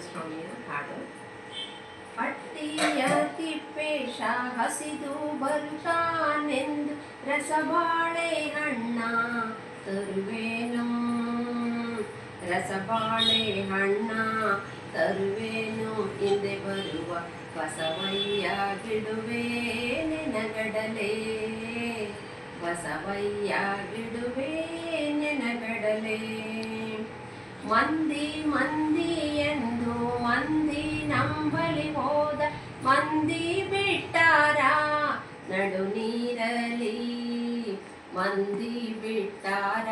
ಸ್ವಾಮಿಯ ತಿಪ್ಪೇಶ ಹಸಿದು ಬರುತ್ತಾನೆಂದು ರಸಬಾಳೆ ಹಣ್ಣ ತರುವೇನು. ರಸಬಾಳೆ ಹಣ್ಣ ತರುವೇನು. ಹಿಂದೆ ಬರುವ ಬಸವಯ್ಯ ಗಿಡುವೆ ನೆನಗಡಲೆ. ಬಸವಯ್ಯ ಗಿಡುವೆ ನೆನಗಡಲೆ. ಮಂದಿ ಮಂದಿ ನಡು ನೀರಲಿ ಮಂದಿ ಬಿಟ್ಟಾರ.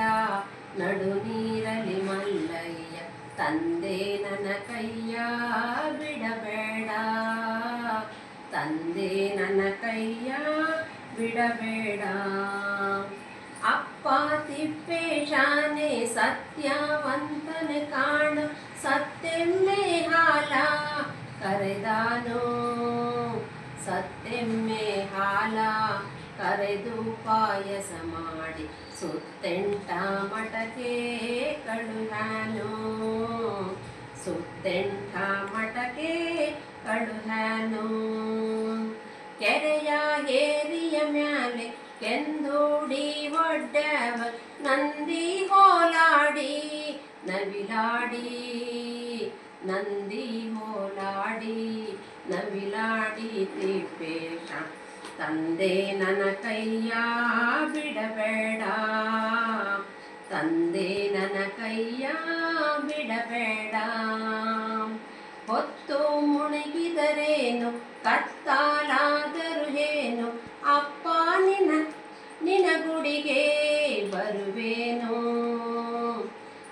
ನಡು ನೀರಲಿ ಮಲ್ಲಯ್ಯ, ತಂದೆ ನನ್ನ ಕೈಯ ಬಿಡಬೇಡ. ತಂದೆ ನನ್ನ ಕೈಯ ಬಿಡಬೇಡ. ಅಪ್ಪ ತಿಪ್ಪೇಶಾನೆ ಸತ್ಯವಂತನ ಕಾಣ ಸತ್ಯಮ್ಮೆ ಸತ್ಯಮ್ಮೆ ಹಾಲ ಕರೆದು ಪಾಯಸ ಮಾಡಿ ಸುತ್ತೆಂಟ ಮಠಕ್ಕೆ ಕಳುಹಾನು ಸುತ್ತೆಂಟ ಮಠಕ್ಕೆ ಕಳುಹಾನು ಕೆರೆಯ ಏರಿಯ ಮ್ಯಾಲೆ ಕೆಂದೋಡಿ ಒಡ್ಡವ ನಂದಿ ಹೋಲಾಡಿ ನವಿಲಾಡಿ ನಂದಿ ಹೋಲಾಡಿ ನವಿಲಾಡಿ ತಿಪ್ಪೇಶ ತಂದೆ ನನ್ನ ಕೈಯ ಬಿಡಬೇಡ. ತಂದೆ ನನ ಕೈಯ ಬಿಡಬೇಡ. ಹೊತ್ತು ಮುಣಗಿದರೇನು? ಕತ್ತಾಲಾದರೂ ಏನು? ಅಪ್ಪ ನಿನ ನಿನ ಗುಡಿಗೆ ಬರುವೇನು?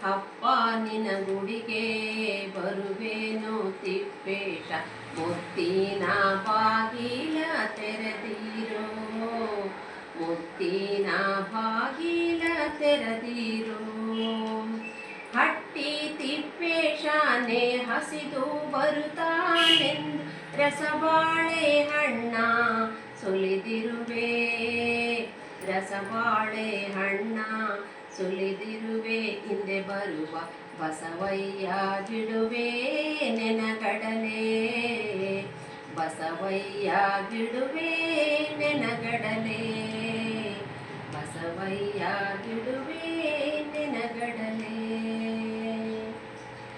ಅಪ್ಪ ನಿನ ಗುಡಿಗೆ ಬರುವೇನು? ತಿಪ್ಪೇಶ, ಮುತ್ತಿನ ಮುತ್ತಿನ ಬಾಗಿಲ ತೆರೆದಿರು. ಹಟ್ಟಿ ತಿಪ್ಪೇಶಾನೆ ಹಸಿದು ಬರುತ್ತಾನೆಂದು ರಸಬಾಳೆ ಹಣ್ಣ ಸುಲಿದಿರುವೆ. ರಸಬಾಳೆ ಹಣ್ಣ ಸುಲಿದಿರುವೆ, ಹಿಂದೆ ಬರುವ ಬಸವಯ್ಯ ಬಿಡುವೆ ನೆನಗಡಲೆ. ಬಸವಯ್ಯ ಬಿಡುವೆ ನೆನಗಡಲೆ. ಬಸವಯ್ಯ ಬಿಡುವೆ ನೆನಗಡಲೆ